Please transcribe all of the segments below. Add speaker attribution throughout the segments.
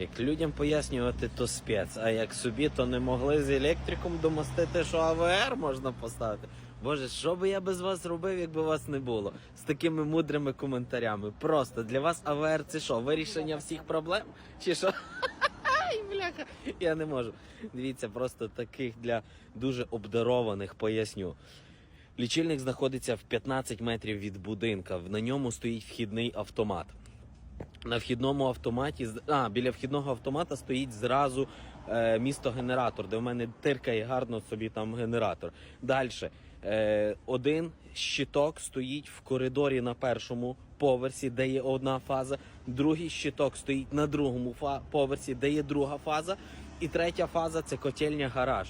Speaker 1: Як людям пояснювати, то спец, а як собі, то не могли з електриком домостити, що АВР можна поставити. Боже, що би я без вас робив, якби вас не було? З такими мудрими коментарями. Просто для вас АВР це що? Вирішення всіх проблем? Чи що? Бляха, я не можу. Дивіться, просто таких для дуже обдарованих поясню. Лічильник знаходиться в 15 метрів від будинка. На ньому стоїть вхідний автомат. На вхідному автоматі а, біля вхідного автомата стоїть зразу е, місто-генератор, де в мене тиркає гарно собі там генератор. Далі е, один щиток стоїть в коридорі на першому поверсі, де є одна фаза. Другий щиток стоїть на другому поверсі, де є друга фаза. І третя фаза це котельня гараж.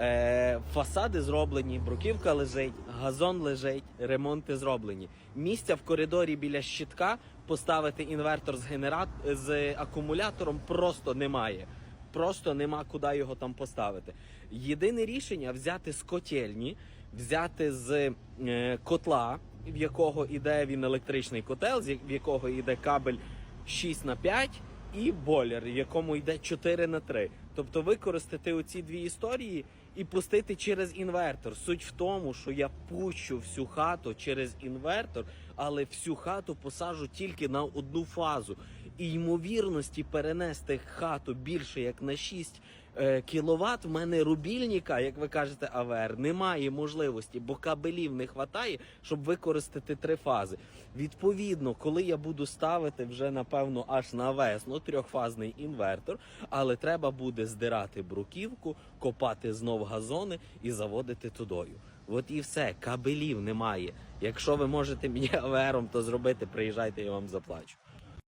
Speaker 1: Е, фасади зроблені, бруківка лежить, газон лежить, ремонти зроблені. Місця в коридорі біля щитка поставити інвертор з генерат з акумулятором просто немає. Просто нема куди його там поставити. Єдине рішення взяти з котельні, взяти з е, котла, в якого іде він електричний котел, в якого йде кабель 6 на 5 і бойлер, якому йде 4 на 3. Тобто використати оці дві історії і пустити через інвертор. Суть в тому, що я пущу всю хату через інвертор, але всю хату посажу тільки на одну фазу. І ймовірності перенести хату більше як на 6 е, кіловат в мене рубільника, як ви кажете, АВР, немає можливості, бо кабелів не вистачає, щоб використати три фази. Відповідно, коли я буду ставити вже напевно аж на весну трьохфазний інвертор, але треба буде здирати бруківку, копати знов газони і заводити тудою. От і все, кабелів немає. Якщо ви можете мені АВРом то зробити, приїжджайте, я вам заплачу.